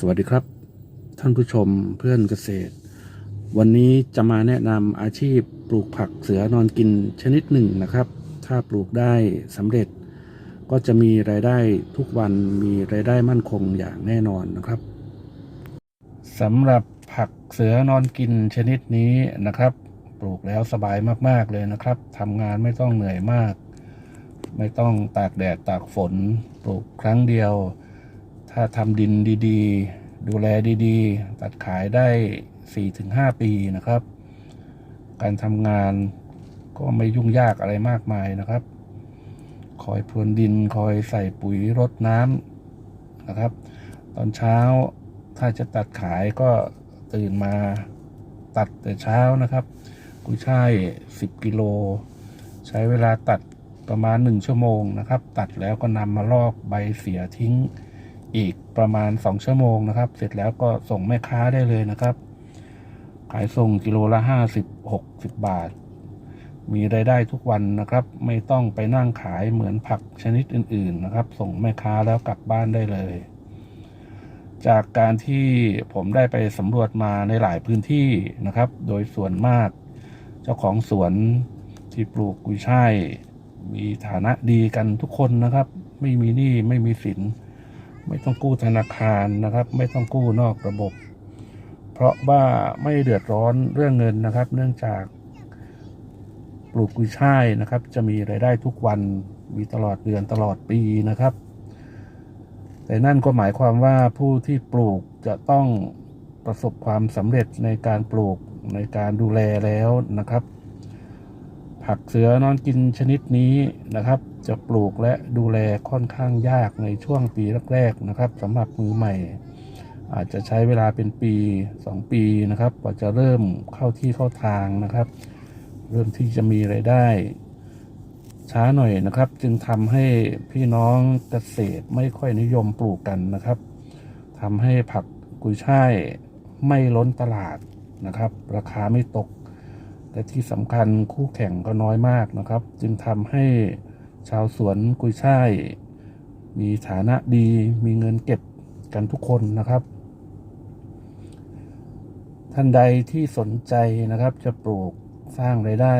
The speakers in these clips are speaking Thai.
สวัสดีครับ ท่านผู้ชมเพื่อนเกษตร วันนี้จะมาแนะนำอาชีพปลูกผักเสือนอนกินชนิดหนึ่งนะครับ ถ้าปลูกได้สำเร็จ ก็จะมีรายได้ทุกวันมีรายได้มั่นคงอย่างแน่นอนนะครับสำหรับผักเสือนอนกินชนิดนี้นะครับ ปลูกแล้วสบายมากๆเลยนะครับทำงานไม่ต้องเหนื่อยมาก ไม่ต้องตากแดดตากฝน ปลูกครั้งเดียว ถ้าทำดินดีๆ ดูแลดีๆ ตัดขายได้ 4-5 ปีนะครับ การทำงานก็ไม่ยุ่งยากอะไรมากมายนะครับ คอยพรวนดินคอยใส่ปุ๋ยรดน้ำนะครับ ตอนเช้าถ้าจะตัดขายก็ตื่นมาตัดแต่เช้านะครับ กุยช่าย 10 กิโล ใช้เวลาตัดประมาณ 1 ชั่วโมงนะครับ ตัดแล้วก็นำมาลอกใบเสียทิ้ง อีกประมาณ 2 ชั่วโมงนะครับ เสร็จแล้วก็ส่งแม่ค้าได้เลยนะครับ ขายส่งกิโลละ50 60 บาท มีรายได้ทุกวันนะครับ ไม่ต้องไปนั่งขายเหมือนผักชนิดอื่น ๆ นะครับ ส่งแม่ค้าแล้วกลับบ้านได้เลย จากการที่ผมได้ไปสำรวจมาในหลายพื้นที่นะครับ โดยส่วนมากเจ้าของสวนที่ปลูกกุยช่ายมีฐานะดีกันทุกคนนะครับ ไม่มีหนี้ไม่มีสิน ไม่ต้องกู้ธนาคารนะครับ ไม่ต้องกู้นอกระบบ เพราะว่าไม่เดือดร้อนเรื่องเงินนะครับ เนื่องจากปลูกกุยช่ายนะครับ จะมีรายได้ทุกวันมีตลอดเดือนตลอดปีนะครับ แต่นั่นก็หมายความว่าผู้ที่ปลูกจะต้องประสบความสำเร็จในการปลูกในการดูแลแล้วนะครับ ผักเสือนอนกินชนิดนี้นะครับ จะปลูกและดูแลค่อนข้างยากในช่วงปีแรกๆนะครับสำหรับมือใหม่ อาจจะใช้เวลาเป็นปี 2 ปีนะครับกว่าจะเริ่มเข้าที่เข้าทางนะครับ เริ่มที่จะมีไรายได้ ช้าหน่อยนะครับ จึงทำให้พี่น้องเกษตรไม่ค่อยนิยมปลูกกันนะครับทำให้ผักกุยช่ายไม่ล้นตลาดนะครับ ราคาไม่ตก แต่ที่สำคัญคู่แข่งก็น้อยมากนะครับ จึงทำให้ชาวสวนกุยช่าย มีฐานะดีมีเงินเก็บกันทุกคนนะครับ ท่านใดที่สนใจนะครับจะปลูกสร้างไรายได้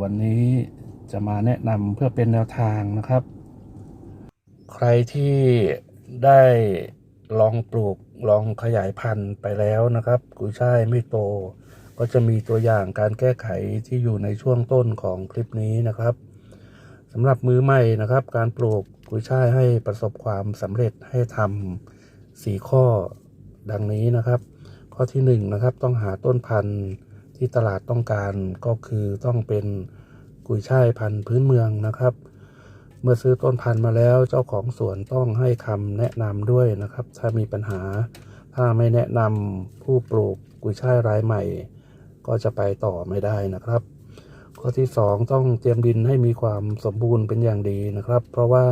วันนี้จะมาแนะนำเพื่อเป็นแนวทางนะครับ ใครที่ได้ลองปลูกลองขยายพันธุ์ไปแล้วนะครับ กุยช่ายไม่โต ก็จะมีตัวอย่างการแก้ไขที่อยู่ในช่วงต้นของคลิปนี้นะครับสำหรับมือใหม่นะครับ การปลูกกุยช่ายให้ประสบความสำเร็จให้ทำสี่ข้อดังนี้นะครับ ข้อที่หนึ่งนะครับต้องหาต้นพันธุ์ที่ตลาดต้องการก็คือต้องเป็นกุยช่ายพันธุ์พื้นเมืองนะครับ เมื่อซื้อต้นพันธุ์มาแล้วเจ้าของสวนต้องให้คำแนะนำด้วยนะครับ ถ้ามีปัญหาถ้าไม่แนะนำผู้ปลูกกุยช่ายรายใหม่ ก็จะไปต่อไม่ได้นะครับ ข้อที่ 2 ต้องเตรียมดินให้มีความสมบูรณ์เป็นอย่างดีนะครับ เพราะว่า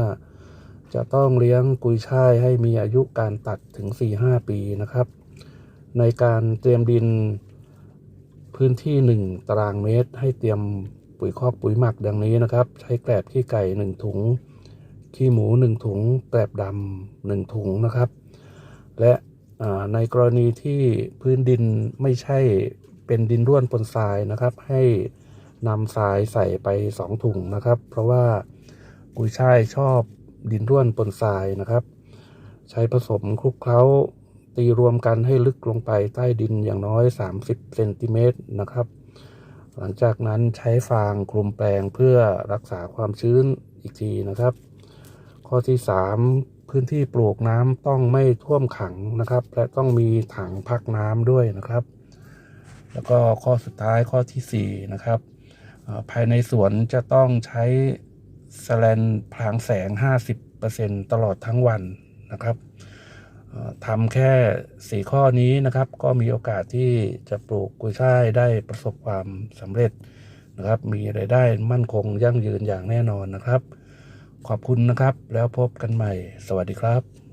จะต้องเลี้ยงกุยช่ายให้มีอายุการตัดถึง 4-5 ปีนะครับ ในการเตรียมดินพื้นที่ 1 ตารางเมตร ให้เตรียมปุ๋ยคอกปุ๋ยหมักดังนี้นะครับ ใช้แกลบขี้ไก่ 1 ถุง ขี้หมู 1 ถุงแกลบดำหนึ่งถุงนะครับ และในกรณีที่พื้นดินไม่ใช่ เป็นดินร่วนปนทรายนะครับ ให้นำทรายใส่ไป 2 ถุงนะครับ เพราะว่ากุยช่ายชอบดินร่วนปนทรายนะครับ ใช้ผสมคลุกเคล้าตีรวมกันให้ลึกลงไปใต้ดินอย่างน้อย 30เซนติเมตรนะครับ หลังจากนั้นใช้ฟางคลุมแปลงเพื่อรักษาความชื้นอีกทีนะครับ ข้อที่ 3 พื้นที่ปลูกน้ำต้องไม่ท่วมขังนะครับ และต้องมีถังพักน้ำด้วยนะครับ แล้วก็ข้อสุดท้ายข้อทีสี่4นะครับภายในสวนจะต้องใช้สแลนพลางแสง 50%ตลอดทั้งวันนะครับทำแค่ 4 ข้อนี้นะครับ ก็มีโอกาสที่จะปลูกกุยช่ายได้ประสบความสำเร็จนะครับ มีรายได้มั่นคงยั่งยืนอย่างแน่นอนนะครับ ขอบคุณนะครับ แล้วพบกันใหม่ สวัสดีครับ